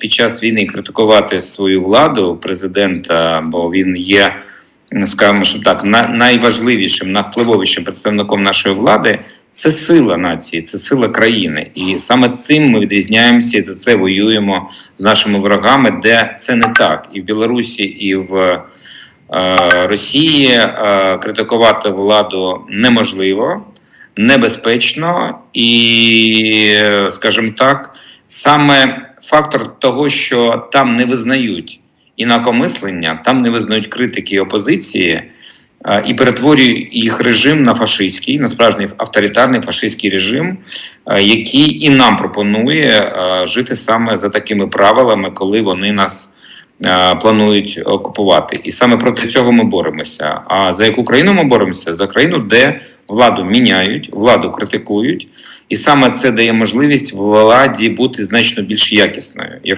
під час війни критикувати свою владу, президента, бо він є, скажімо, що так, на- найважливішим, найвпливовішим представником нашої влади. Це сила нації, це сила країни, і саме цим ми відрізняємося і за це воюємо з нашими ворогами, де це не так, і в Білорусі, і в е, Росії е, критикувати владу неможливо, небезпечно і, скажімо так, саме фактор того, що там не визнають інакомислення, там не визнають критики і опозиції. І перетворює їх режим на фашистський, на справжній авторитарний фашистський режим, який і нам пропонує жити саме за такими правилами, коли вони нас планують окупувати. І саме проти цього ми боремося. А за яку країну ми боремося? За країну, де владу міняють, владу критикують, і саме це дає можливість владі бути значно більш якісною. Якщо